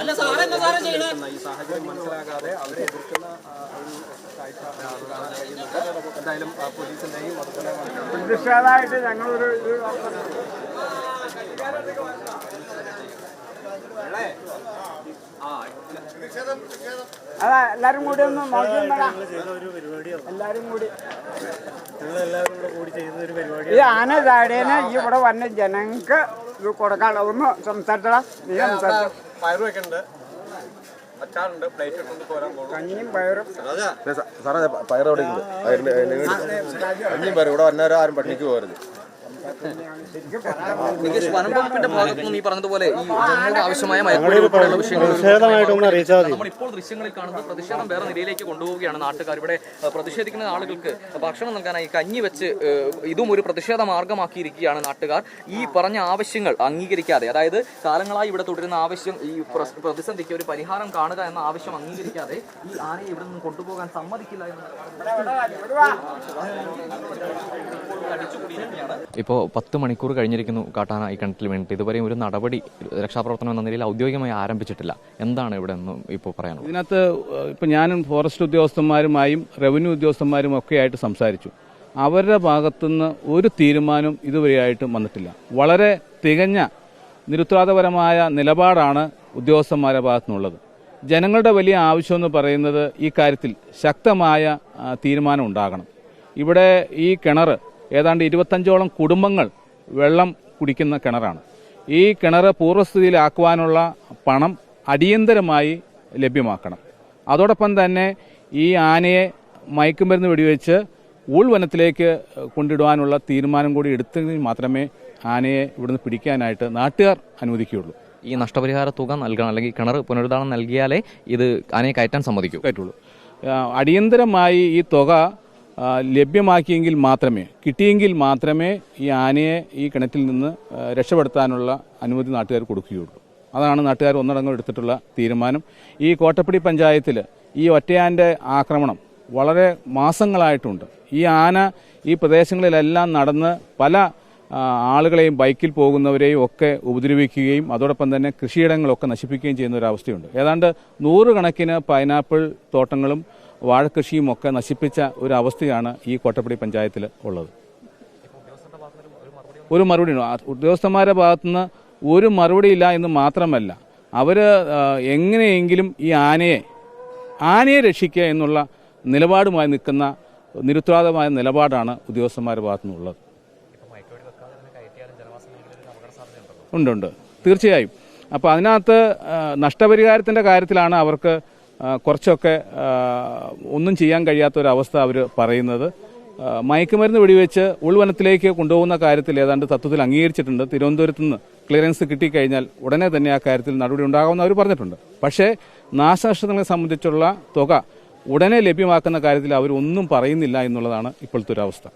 അല്ല സാറേ എന്താ സാറേ ചെയ്യണേ? ഈ സാഹചര്യം മനസ്സിലാകാതെ അവരെ എതിർക്കുന്ന ഒരു കാണാൻ കഴിയുന്നുണ്ട് എന്തായാലും ആ, പോലീസിന്റെയും അതുപോലെ പ്രതിഷേധമായിട്ട് ഞങ്ങളൊരു ഇത് അതാ എല്ലാരും കൂടി ഒന്ന് നോക്കി. എല്ലാരും കൂടി. ഈ ആന താഴേനെ ഈ ഇവിടെ വന്ന ജനങ്ങൾക്ക് ഇത് കൊടുക്കാനുള്ള ഒന്ന് സംസാരിച്ചടാ നീ സംസാരിച്ചു. അച്ചാറുണ്ട് പ്ലേറ്റ് കൊണ്ട് പോരാൻ കഞ്ഞിയും പയറും. സാറേ അഞ്ഞും പേര് ഇവിടെ വന്നവരും ആരും പട്ടിണിക്ക് പോകരുത്. നികേഷ് വനം വകുപ്പിന്റെ ഭാഗത്ത് നിന്ന് ഈ പറഞ്ഞതുപോലെ ഈ ജനങ്ങൾക്ക് ആവശ്യമായ മയക്കുമരുന്ന് വിഷയങ്ങൾ നമ്മൾ ഇപ്പോൾ ദൃശ്യങ്ങളിൽ കാണുന്നത് പ്രതിഷേധം വേറെ നിലയിലേക്ക് കൊണ്ടുപോവുകയാണ് നാട്ടുകാർ. ഇവിടെ പ്രതിഷേധിക്കുന്ന ആളുകൾക്ക് ഭക്ഷണം നൽകാനായി കഞ്ഞി വെച്ച് ഇതും ഒരു പ്രതിഷേധ മാർഗമാക്കിയിരിക്കുകയാണ് നാട്ടുകാർ. ഈ പറഞ്ഞ ആവശ്യങ്ങൾ അംഗീകരിക്കാതെ അതായത് കാലങ്ങളായി ഇവിടെ തുടരുന്ന ആവശ്യം ഈ പ്രതിസന്ധിക്ക് ഒരു പരിഹാരം കാണുക എന്ന ആവശ്യം അംഗീകരിക്കാതെ ഈ ആനയെ ഇവിടെ നിന്ന് കൊണ്ടുപോകാൻ സമ്മതിക്കില്ല എന്ന് ഇപ്പോൾ പത്ത് മണിക്കൂർ കഴിഞ്ഞിരിക്കുന്നു കാട്ടാന ഈ കിണറ്റിൽ വേണ്ടിയിട്ട് ഇതുവരെയും ഒരു നടപടി രക്ഷാപ്രവർത്തനം എന്ന നിലയിൽ ഔദ്യോഗികമായി ആരംഭിച്ചിട്ടില്ല. എന്താണ് ഇവിടെ നിന്ന് ഇപ്പോൾ പറയാനുള്ളത്? ഇതിനകത്ത് ഇപ്പം ഞാനും ഫോറസ്റ്റ് ഉദ്യോഗസ്ഥന്മാരുമായും റവന്യൂ ഉദ്യോഗസ്ഥന്മാരും ഒക്കെ ആയിട്ട് സംസാരിച്ചു. അവരുടെ ഭാഗത്തുനിന്ന് ഒരു തീരുമാനവും ഇതുവരെയായിട്ടും വന്നിട്ടില്ല. വളരെ തികഞ്ഞ നിരുത്തരവാദപരമായ നിലപാടാണ് ഉദ്യോഗസ്ഥന്മാരുടെ ഭാഗത്തുനിന്നുള്ളത്. ജനങ്ങളുടെ വലിയ ആവശ്യമെന്ന് പറയുന്നത് ഈ കാര്യത്തിൽ ശക്തമായ തീരുമാനം ഉണ്ടാകണം. ഇവിടെ ഈ കിണർ ഏതാണ്ട് ഇരുപത്തഞ്ചോളം കുടുംബങ്ങൾ വെള്ളം കുടിക്കുന്ന കിണറാണ്. ഈ കിണർ പൂർവസ്ഥിതിയിലാക്കുവാനുള്ള പണം അടിയന്തരമായി ലഭ്യമാക്കണം. അതോടൊപ്പം തന്നെ ഈ ആനയെ മയക്കുമരുന്ന് വെടിവെച്ച് ഉൾവനത്തിലേക്ക് കൊണ്ടിടുവാനുള്ള തീരുമാനം കൂടി എടുത്തെങ്കിൽ മാത്രമേ ആനയെ ഇവിടുന്ന് പിടിക്കാനായിട്ട് നാട്ടുകാർ അനുവദിക്കുകയുള്ളൂ. ഈ നഷ്ടപരിഹാര തുക നൽകണം അല്ലെങ്കിൽ കിണർ പുനരുദ്ധാരണം നൽകിയാലേ ഇത് ആനയെ കയറ്റാൻ സമ്മതിക്കൂ. കയറ്റുള്ളൂ. അടിയന്തരമായി ഈ തുക ലഭ്യമാക്കിയെങ്കിൽ മാത്രമേ കിട്ടിയെങ്കിൽ മാത്രമേ ഈ ആനയെ ഈ കിണറ്റിൽ നിന്ന് രക്ഷപ്പെടുത്താനുള്ള അനുമതി നാട്ടുകാർ കൊടുക്കുകയുള്ളൂ. അതാണ് നാട്ടുകാർ ഒന്നടങ്കം എടുത്തിട്ടുള്ള തീരുമാനം. ഈ കോട്ടപ്പടി പഞ്ചായത്തിൽ ഈ ഒറ്റയാന്റെ ആക്രമണം വളരെ മാസങ്ങളായിട്ടുണ്ട്. ഈ ആന ഈ പ്രദേശങ്ങളിലെല്ലാം നടന്ന് പല ആളുകളെയും ബൈക്കിൽ പോകുന്നവരെയും ഒക്കെ ഉപദ്രവിക്കുകയും അതോടൊപ്പം തന്നെ കൃഷിയിടങ്ങളൊക്കെ നശിപ്പിക്കുകയും ചെയ്യുന്ന ഒരു അവസ്ഥയുണ്ട്. ഏതാണ്ട് നൂറുകണക്കിന് പൈനാപ്പിൾ തോട്ടങ്ങളും വാഴക്കൃഷിയും ഒക്കെ നശിപ്പിച്ച ഒരു അവസ്ഥയാണ് ഈ കോട്ടപ്പടി പഞ്ചായത്തിൽ ഉള്ളത്. ഒരു മറുപടി ഉദ്യോഗസ്ഥന്മാരുടെ ഭാഗത്തുനിന്ന് ഒരു മറുപടിയില്ല എന്ന് മാത്രമല്ല അവർ എങ്ങനെയെങ്കിലും ഈ ആനയെ ആനയെ രക്ഷിക്കുക എന്നുള്ള നിലപാടുമായി നിൽക്കുന്ന നിരുത്തരാധമായ നിലപാടാണ് ഉദ്യോഗസ്ഥന്മാരുടെ ഭാഗത്തുനിന്നുള്ളത്. ഉണ്ട് ഉണ്ട്. തീർച്ചയായും. അപ്പോൾ അതിനകത്ത് നഷ്ടപരിഹാരത്തിന്റെ കാര്യത്തിലാണ് അവർക്ക് കുറച്ചൊക്കെ ഒന്നും ചെയ്യാൻ കഴിയാത്ത ഒരു അവസ്ഥ അവർ പറയുന്നത് മയക്കുമരുന്ന് വെടിവെച്ച് ഉൾവനത്തിലേക്ക് കൊണ്ടുപോകുന്ന കാര്യത്തിൽ ഏതാണ്ട് തത്വത്തിൽ അംഗീകരിച്ചിട്ടുണ്ട്. തിരുവനന്തപുരത്ത് നിന്ന് ക്ലിയറൻസ് കിട്ടിക്കഴിഞ്ഞാൽ ഉടനെ തന്നെ ആ കാര്യത്തിൽ നടപടി ഉണ്ടാകുമെന്ന് അവർ പറഞ്ഞിട്ടുണ്ട്. പക്ഷേ നാശനഷ്ടങ്ങളെ സംബന്ധിച്ചുള്ള തുക ഉടനെ ലഭ്യമാക്കുന്ന കാര്യത്തിൽ അവരൊന്നും പറയുന്നില്ല എന്നുള്ളതാണ് ഇപ്പോഴത്തെ ഒരു അവസ്ഥ